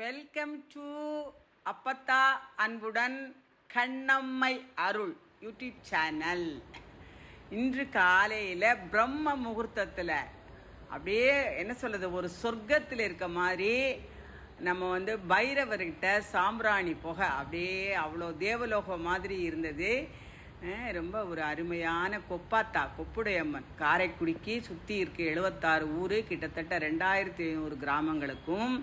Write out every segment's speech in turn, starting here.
Welcome to அப்பத்தா அன்புடன் கண்ணம்மை அருள் YouTube channel இன்று காலையில் பிரம்ம முகூர்த்தத்தில் அப்படியே என்ன சொல்கிறது ஒரு சொர்க்கத்தில் இருக்க மாதிரி நம்ம வந்து பைரவர்கிட்ட சாம்பிராணி புகை அப்படியே அவ்வளோ தேவலோகம் மாதிரி இருந்தது. ரொம்ப ஒரு அருமையான கொப்பாத்தா கொப்புடையம்மன். காரைக்குடிக்கு சுற்றி இருக்கு எழுபத்தாறு ஊர் கிட்டத்தட்ட ரெண்டாயிரத்தி ஐநூறு கிராமங்களுக்கும்.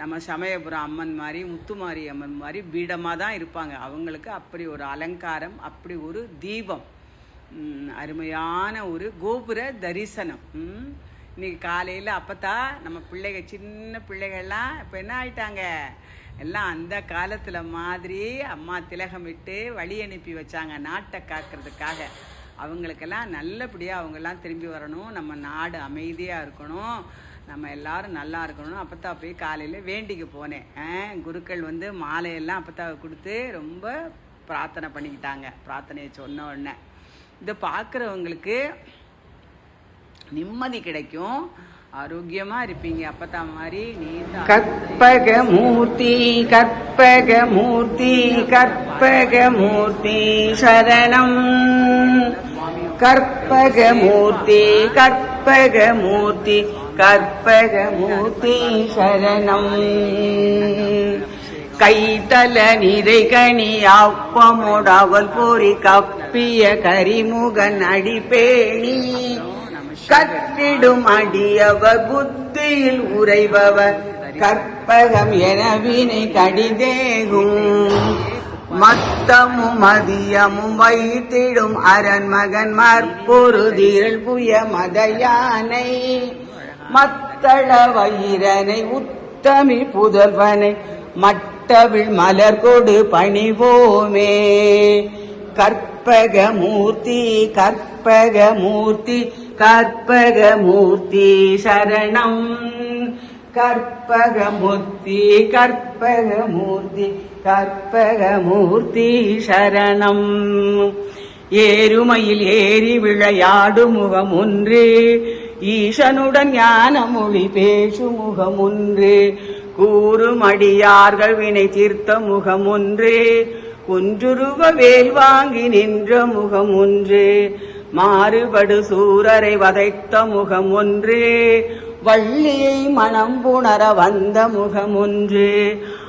நம்ம சமயபுரம் அம்மன் மாதிரி முத்துமாரி அம்மன் மாதிரி பீடமாக தான் இருப்பாங்க. அவங்களுக்கு அப்படி ஒரு அலங்காரம் அப்படி ஒரு தீபம். அருமையான ஒரு கோபுர தரிசனம். இன்னைக்கு காலையில் அப்பத்தா நம்ம பிள்ளைங்க சின்ன பிள்ளைகள்லாம் இப்போ என்ன ஆயிட்டாங்க? எல்லாம் அந்த காலத்தில் மாதிரி அம்மா திலகமிட்டு வழி அனுப்பி வச்சாங்க நாட்டை காக்கிறதுக்காக. அவங்களுக்கெல்லாம் நல்லபடியாக அவங்கெல்லாம் திரும்பி வரணும். நம்ம நாடு அமைதியாக இருக்கணும். நம்ம எல்லாரும் நல்லா இருக்கணும்னு அப்பத்தா போய் காலையில் வேண்டிக்கு போனேன். குருக்கள் வந்து மாலையெல்லாம் அப்பத்தாவை கொடுத்து ரொம்ப பிரார்த்தனை பண்ணிக்கிட்டாங்க. பிரார்த்தனையை சொன்ன உடனே. இதை பார்க்குறவங்களுக்கு நிம்மதி கிடைக்கும். ஆரோக்கியமா இருப்பீங்க. அப்பத்தா மாதிரி கற்பக மூர்த்தி கற்பக மூர்த்தி கற்பக மூர்த்தி சரணம். கற்பக மூர்த்தி கற்பகமூர்த்தி சரணம் கைத்தல நிறை கனி அப்பமுடவல் பொறி கப்பிய கரிமுகன் அடிப்பேணி. கத்திடும் அடியவர் புத்தியில் உறைபவர். கற்பகம் எனவினை கடிதேகும். மத்தமும் மதியமும் வைத்திடும் அரண் மகன் மற்பொரு மற்பொருதிரள் புய மத யானை மத்தள வயிறனை உத்தமி புதல்வனை மட்டவிழ் மலர் கொடு பணிவோமே. கற்பக மூர்த்தி கற்பக மூர்த்தி கற்பக மூர்த்தி சரணம். கற்பக முத்தி கற்பக மூர்த்தி கற்பக மூர்த்தி சரணம். ஏறுமையில் ஏறி விளையாடு முகம் ஒன்று. ஈசனுடன் ஞான மொழி பேசு முகம் கூறும் அடியார்கள் வினை தீர்த்த முகம் ஒன்று குன்றுருவ வேல் வாங்கி நின்ற முகம் மாறுபடு சூரரை வதைத்த முகம் வள்ளியை மனம் புணர வந்த முகம்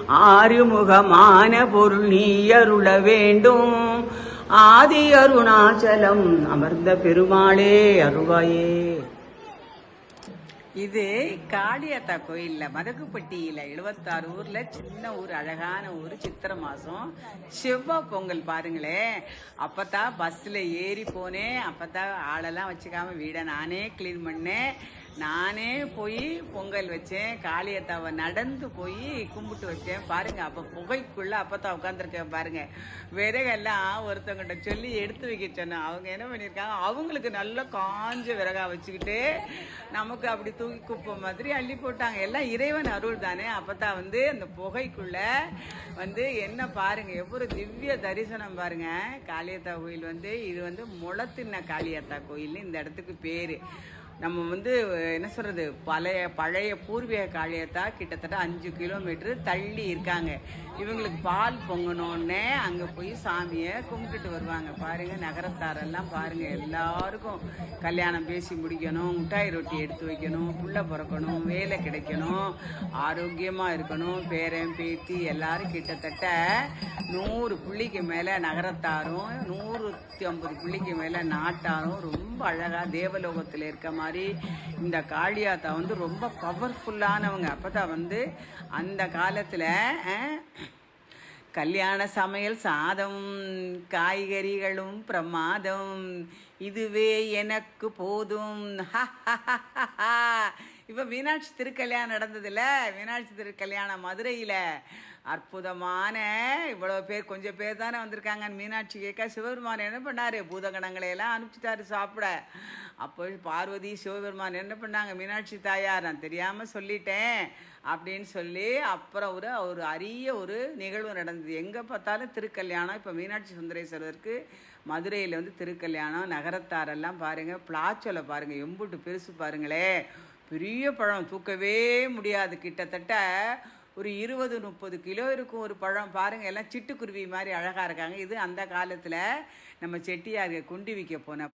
ஆறுமுகமான பொருள் நீயருள வேண்டும். ஆதி அருணாச்சலம் அமர்ந்த பெருமாளே அருவாயே. இது காளியாத்தா கோயில்ல மதகுப்பட்டியில எழுபத்தாறு ஊர்ல சின்ன ஊர் அழகான ஊர் சித்திரை மாசம். செவ்வாய் பொங்கல் பாருங்களேன் அப்பதான் பஸ்ல ஏறி போனேன். அப்பதான் ஆளெல்லாம் வச்சுக்காம வீடை நானே கிளீன் பண்ணேன். நானே போய் பொங்கல் வச்சேன் காளியத்தாவை நடந்து போய் கும்பிட்டு வச்சேன். பாருங்க அப்ப புகைக்குள்ள அப்பத்தான் உட்காந்துருக்கேன் பாருங்க. விறகெல்லாம் ஒருத்தவங்கிட்ட சொல்லி எடுத்து வைக்க சொன்னேன் அவங்க என்ன பண்ணியிருக்காங்க? அவங்களுக்கு நல்ல காஞ்ச விறகா வச்சுக்கிட்டு நமக்கு அப்படி தூக்கி குப்பை மாதிரி அள்ளி போட்டாங்க. எல்லாம் இறைவன் அருள் தானே. அப்பத்தான் வந்து அந்த புகைக்குள்ள வந்து என்ன பாருங்க எவ்வளவு திவ்ய தரிசனம் பாருங்க. காளியத்தா கோயில் வந்து இது வந்து முளத்தின்ன காளியத்தா கோயில் இந்த இடத்துக்கு பேரு. நம்ம வந்து என்ன சொல்றது பழைய பழைய பூர்வீக காளியத்தா கிட்டத்தட்ட அஞ்சு கிலோமீட்டர் தள்ளி இருக்காங்க. இவங்களுக்கு பால் பொங்கணுன்னே அங்கே போய் சாமியை கும்பிட்டுட்டு வருவாங்க. பாருங்க நகரத்தாரெல்லாம் பாருங்க. எல்லாருக்கும் கல்யாணம் பேசி முடிக்கணும் முட்டாய் ரொட்டி எடுத்து வைக்கணும் புள்ள பிறக்கணும் வேலை கிடைக்கணும் ஆரோக்கியமாக இருக்கணும் பேரன் பேத்தி எல்லாரும் கிட்டத்தட்ட நூறு புள்ளிக்கு மேலே நகரத்தாரும் நூறுத்தி ஐம்பது புள்ளிக்கு மேலே நாட்டாரும் ரொம்ப அழகாக தேவலோகத்தில் இருக்க மாதிரி இந்த காளியாத்தா வந்து ரொம்ப பவர்ஃபுல்லானவங்க அப்போதான் வந்து அந்த காலத்தில் கல்யாண சமையல் சாதம் காய்கறிகளும் பிரமாதம் இதுவே எனக்கு போதும். இப்போ மீனாட்சி திருக்கல்யாணம் நடந்ததுல மீனாட்சி திருக்கல்யாணம் மதுரையில். அற்புதமான இவ்வளோ பேர் கொஞ்சம் பேர் தானே வந்திருக்காங்க மீனாட்சி கேட்க சிவபெருமான் என்ன பண்ணார்? பூதகணங்களை எல்லாம் அனுப்பிச்சிட்டாரு சாப்பிட. அப்போ பார்வதி சிவபெருமான் என்ன பண்ணாங்க? மீனாட்சி தாயார் நான் தெரியாமல் சொல்லிட்டேன் அப்படின்னு சொல்லி அப்புறம் ஒரு ஒரு அரிய ஒரு நிகழ்வு நடந்தது. எங்கே பார்த்தாலும் திருக்கல்யாணம். இப்போ மீனாட்சி சுந்தரேஸ்வரருக்கு மதுரையில் வந்து திருக்கல்யாணம். நகரத்தாரெல்லாம் பாருங்கள் பிளாச்சோலை பாருங்கள் எம்புட்டு பெருசு பாருங்களே. பெரிய பழம் தூக்கவே முடியாது. கிட்டத்தட்ட ஒரு இருபது முப்பது கிலோ இருக்கும் ஒரு பழம். பாருங்கள் எல்லாம் சிட்டுக்குருவி மாதிரி அழகாக இருக்காங்க. இது அந்த காலத்தில் நம்ம செட்டியாருக்கு குண்டி விற்க போன